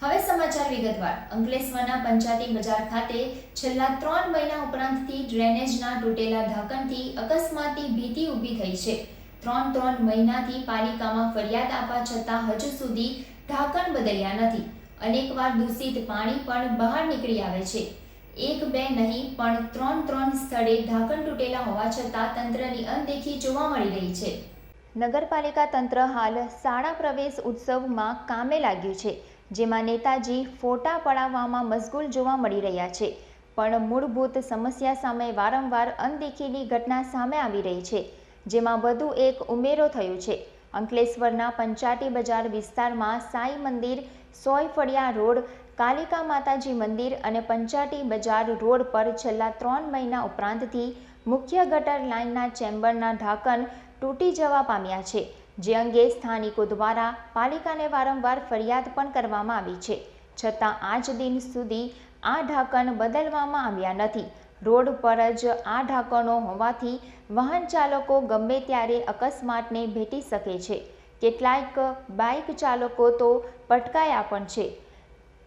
હવે સમાચાર વિગતવાર. અંકલેશ્વરના પંચાયતી બજાર ખાતે છેલ્લા ત્રણ મહિના ઉપરાંતથી ડ્રેનેજના તૂટેલા ઢાંકણથી અકસ્માતની ભીતિ ઊભી થઈ છે. ત્રણ ત્રણ મહિનાથી પાલિકામાં ફરિયાદ આપવા છતાં હજુ સુધી ઢાંકણ બદલ્યા નથી. અનેકવાર દૂષિત પાણી પણ બહાર નીકળી આવે છે. એક બે નહીં, પણ ત્રણ ત્રણ સ્થળે ઢાંકણ તૂટેલા હોવા છતાં તંત્રની અનદેખી જોવા મળી રહી છે. નગરપાલિકા તંત્ર હાલ શાળા પ્રવેશ ઉત્સવમાં કામે લાગ્યું છે. જેમાં નેતાજી ફોટા પડાવવામાં મશગુલ જોવા મળી રહ્યા છે. પણ મૂળભૂત સમસ્યા સામે વારંવાર અનદેખીની ઘટના સામે આવી રહી છે, જેમાં વધુ એક ઉમેરો થયો છે. અંકલેશ્વરના પંચાટી બજાર વિસ્તારમાં સાઈ મંદિર, સોય ફળિયા રોડ, કાલિકા માતાજી મંદિર અને પંચાટી બજાર રોડ પર છેલ્લા ત્રણ મહિના ઉપરાંતથી મુખ્ય ગટર લાઇનના ચેમ્બરના ઢાંકણ તૂટી જવા પામ્યા છે. જે અંગે સ્થાનિકો દ્વારા પાલિકાને વારંવાર ફરિયાદ પણ કરવામાં આવી છે. છતાં આજ દિન સુધી આ ઢાંકણ બદલવામાં આવ્યા નથી. રોડ પર જ આ ઢાંકણો હોવાથી વાહન ચાલકો ગમે ત્યારે અકસ્માતને ભેટી શકે છે. કેટલાક બાઇક ચાલકો તો પટકાયા પણ છે.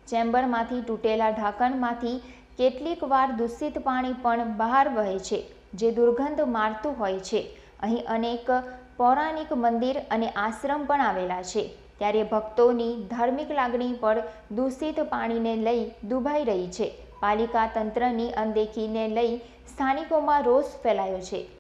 ચેમ્બરમાંથી તૂટેલા ઢાંકણમાંથી કેટલીક વાર દૂષિત પાણી પણ બહાર વહે છે, જે દુર્ગંધ મારતું હોય છે. અહીં અનેક પૌરાણિક મંદિર અને આશ્રમ પણ આવેલા છે. ત્યારે ભક્તોની ધાર્મિક લાગણી પર દૂષિત પાણીને લઈ દુભાઈ રહી છે. પાલિકા તંત્રની અનદેખીને લઈ સ્થાનિકોમાં રોષ ફેલાયો છે.